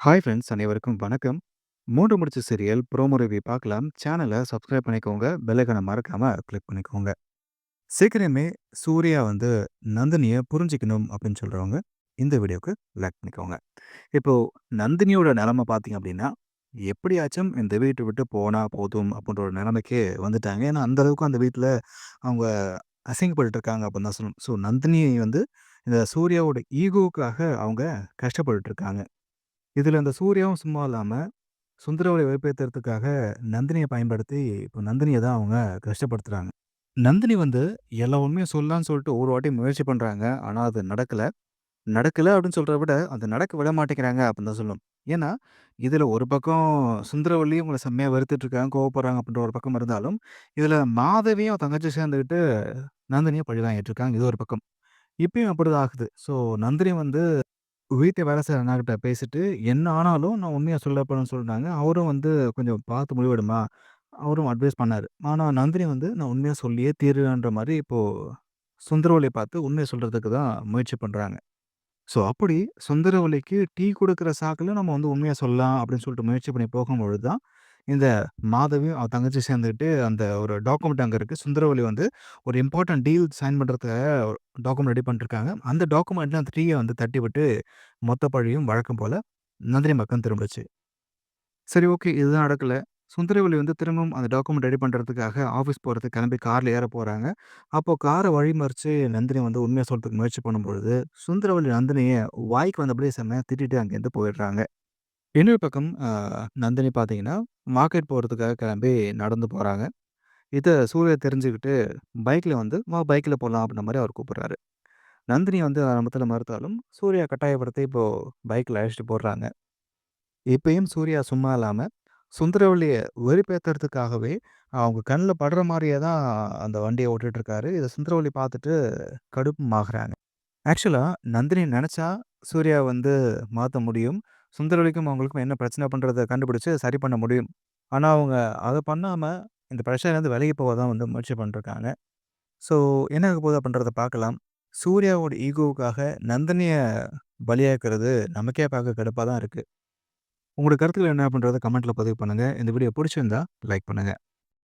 Hi friends அனைவருக்கும் வணக்கம். மூன்று முடிச்ச சீரியல் ப்ரோமோ ரிவ்யூ பார்க்கலாம். சேனலை சப்ஸ்கிரைப் பண்ணிக்கோங்க. பெல்லைக்கனை மறக்காமல் மறக்காம கிளிக் பண்ணிக்கோங்க. சீக்கிரமே சூர்யா வந்து நந்தினிய புரிஞ்சுக்கணும் அப்படின்னு சொல்றவங்க, இந்த வீடியோக்கு லைக் பண்ணிக்கோங்க. இப்போ நந்தினியோட நிலமை பார்த்தீங்க அப்படின்னா, எப்படியாச்சும் இந்த வீட்டை விட்டு போனா போதும் அப்படின்ற ஒரு நிலைமைக்கே வந்துட்டாங்க. ஏன்னா, அந்த அளவுக்கு அந்த வீட்ல அவங்க அசிங்கப்பட்டுட்டு இருக்காங்க அப்படின்னு தான் சொல்லணும். ஸோ நந்தினியை வந்து இந்த சூர்யாவோட ஈகோவுக்காக அவங்க கஷ்டப்பட்டுட்டு இருக்காங்க. இதில் அந்த சூர்யாவும் சும்மா இல்லாம, சுந்தரவடிய வெறுப்பேத்துறதுக்காக நந்தினிய பயன்படுத்தி, இப்போ நந்தினிய தான் அவங்க கஷ்டப்படுத்துறாங்க. நந்தினி வந்து எல்லா உண்மையும் சொல்லலான்னு சொல்லிட்டு ஒரு வாட்டி முயற்சி பண்றாங்க. ஆனா அது நடக்கல. நடக்கல அப்படின்னு சொல்றத விட, அது நடக்க விட மாட்டேங்கிறாங்க அப்படின்னு தான் சொல்லணும். ஏன்னா, இதில் ஒரு பக்கம் சுந்தரவல்லி இவங்கள செம்மையா வெறுத்துட்டு இருக்காங்க, கோவப்படுறாங்க அப்படின்ற ஒரு பக்கம் இருந்தாலும், இதில் மாதவியும் அவ தங்கச்சியும் சேர்ந்துக்கிட்டு நந்தினிய பழி வாங்கிட்டு இது ஒரு பக்கம். இப்பயும் அப்படிதான் ஆகுது. ஸோ நந்தினி வந்து வீட்ல வேலை செய்ற அண்ணாகிட்ட பேசிட்டு, என்ன ஆனாலும் நான் உண்மைய சொல்ல போறேன்னு அவரும் வந்து கொஞ்சம் பார்த்து முடிவெடும்மா, அவரும் அட்வைஸ் பண்ணாரு. ஆனா நந்தினி வந்து நான் உண்மைய சொல்லியே தீருவேன்ற மாரி இப்போ சுந்தரவலிய பார்த்து உண்மைய சொல்றதுக்கு தான் முயற்சி பண்றாங்க. ஸோ அப்படி சுந்தரவலிக்கு டீ குடுக்குற சாக்குல நம்ம வந்து உண்மைய சொல்லலாம் அப்படின்னு சொல்லிட்டு முயற்சி பண்ணி போகும்பொழுது தான், இந்த மாதவியும் அவ தங்கச்சியும் சேர்ந்துக்கிட்டு அந்த ஒரு டாக்குமெண்ட் அங்க இருக்கு. சுந்தரவல்லி வந்து ஒரு இம்பார்ட்டன்ட் டீல் சைன் பண்றதுக்காக டாக்குமெண்ட் ரெடி பண்ணிட்டுருக்காங்க. அந்த டாக்குமெண்ட்ல அந்த ட்ரீயை வந்து தட்டிவிட்டு மொத்த பழியும் வழக்கம் போல நந்தினி பக்கம் திரும்புச்சு. சரி ஓகே. இதுதான் நடக்கல. சுந்தரவல்லி வந்து திரும்பவும் அந்த டாக்குமெண்ட் ரெடி பண்றதுக்காக ஆஃபீஸ் போறதுக்கு கிளம்பி கார்ல ஏற போறாங்க. அப்போ கார வழிமறிச்சு நந்தினி வந்து உண்மைய சொல்றதுக்கு முயற்சி பண்ணும்பொழுது, சுந்தரவல்லி நந்தினிய வாய்க்கு வந்தபடியே செம்மையா திட்டிட்டு அங்கேருந்து போயிடுறாங்க. இன்னொரு பக்கம் நந்தினி பார்த்தீங்கன்னா, மார்க்கெட் போறதுக்காக கிளம்பி நடந்து போறாங்க. இத சூர்யா தெரிஞ்சுக்கிட்டு பைக்ல வந்து, "வா பைக்ல போலாம்" அப்படின்ற மாரி அவர் கூப்பிடுறாரு. நந்தினி வந்து ஆரம்பத்தில மறுத்தாலும், சூர்யா கட்டாயப்படுத்தி இப்போ பைக்ல அழைச்சிட்டு போறாங்க. இப்பயும் சூர்யா சும்மா இல்லாம, சுந்தரவல்லிய வெறுப்பேத்துறதுக்காகவே அவங்க கண்ல படுற மாரியே தான் அந்த வண்டிய ஓட்டிட்டு இருக்காரு. இத பார்த்துட்டு பார்த்துட்டு கடுப்புமாகுறாங்க. ஆக்சுவலா நந்தினி நெனச்சா சூர்யா வந்து மாத்த முடியும். சுந்தரவெளிக்கும் அவங்களுக்கும் என்ன பிரச்சனை பண்ணுறத கண்டுபிடிச்சு சரி பண்ண முடியும். ஆனா அவங்க அத பண்ணாம, இந்த பிரச்சனைலேருந்து விலகி போக தான் வந்து முயற்சி பண்ணிட்டுருக்காங்க. ஸோ என்ன ஆக போகுது அப்படின்றத பார்க்கலாம். சூர்யாவோட ஈகோவுக்காக நந்தினிய பலியாக்குறது நமக்கே பார்க்க கடுப்பா தான் இருக்கு. உங்களோட கருத்துக்கள் என்ன அப்படின்றத கமெண்ட்ல பதிவு பண்ணுங்க. இந்த வீடியோ பிடிச்சிருந்தா லைக் பண்ணுங்க.